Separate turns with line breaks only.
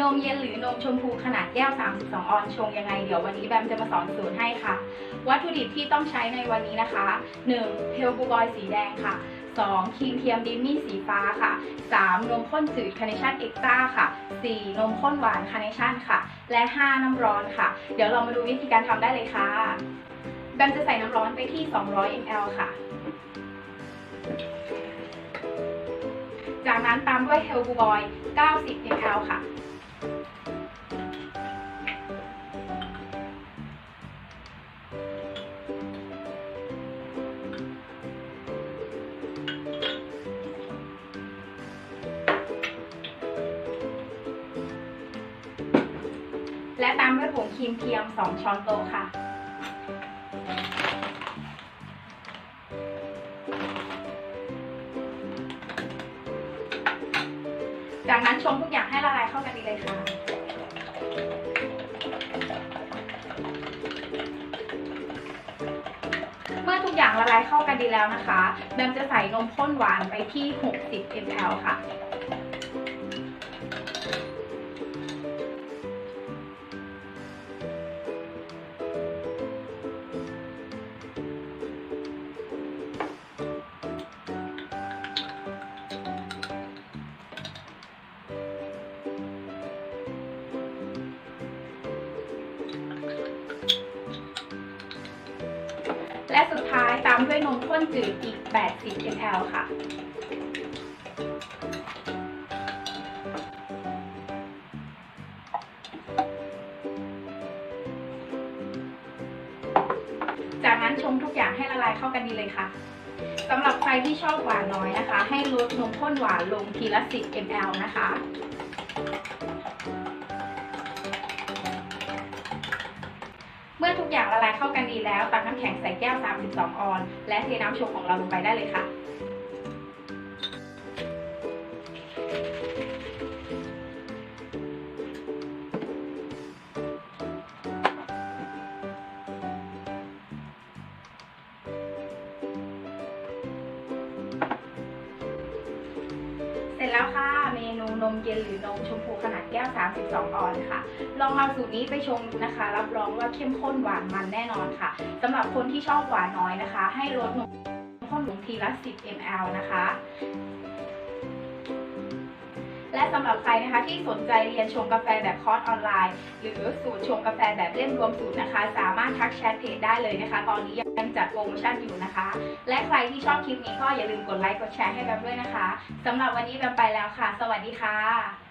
นมเย็นหรือนมชมพูขนาดแก้ว 32 ออนชงยังไง เดี๋ยววันนี้แบมจะมาสอนสูตรให้ค่ะ วัตถุดิบที่ต้องใช้ในวันนี้นะคะ 1. เพลบูบอยสีแดงค่ะ 2. ครีมเทียมดิมมี่สีฟ้าค่ะ 3. นมข้นจืดคาร์เนชั่นเอ็กต้าค่ะ 4. นมข้นหวานคาร์เนชั่นค่ะ และ 5. น้ำร้อนค่ะ เดี๋ยวเรามาดูวิธีการทำได้เลยค่ะ แบมจะใส่น้ำร้อนไปที่ 200 ml ค่ะจากนั้นตามด้วยเฮลบูบอย 90 ml ค่ะ และตามด้วยผงครีมเทียม 2 ช้อนโต๊ะค่ะ จากนั้นชงทุกอย่างให้ละลายเข้ากันดีเลยค่ะเมื่อทุกอย่างละลายเข้ากันดีแล้วนะคะแบมจะใส่นมข้นหวานไปที่ 60 ml ค่ะ และสุดท้ายตามด้วยนมข้นจืดอีก 80 ml ค่ะจากนั้นชงทุกอย่างให้ละลายเข้ากันดีเลยค่ะสำหรับใครที่ชอบหวานน้อยนะคะ ให้ลดนมข้นหวานลงทีละ 10 ml นะคะ มื่อทุกอย่างละลายเข้ากันดีแล้ว ตักน้ำแข็งใส่แก้ว 32 ออน และเทน้ำชงของเราลงไปได้เลยค่ะ ร็จแล้วค่ะ เมนูนมเย็นหรือนมชมพูขนาดแก้ว 32 ออนค่ะ ลองเอาสูตรนี้ไปชงดูนะคะ รับรองว่าเข้มข้นหวานมันแน่นอนค่ะสำหรับคนที่ชอบหวานน้อยนะคะ ให้ลดนมข้นลงทีละ 10 ml นะคะ สำหรับใครนะคะที่สนใจเรียนชงกาแฟแบบคอร์สออนไลน์ หรือสูตรชงกาแฟแบบเล่มรวมสูตรนะคะ สามารถทักแชทเพจได้เลยนะคะ ตอนนี้ยังจัดโปรโมชั่นอยู่นะคะ และใครที่ชอบคลิปนี้ก็อย่าลืมกดไลค์กดแชร์ให้แบมด้วยนะคะสำหรับวันนี้แบมไปแล้วค่ะ สวัสดีค่ะ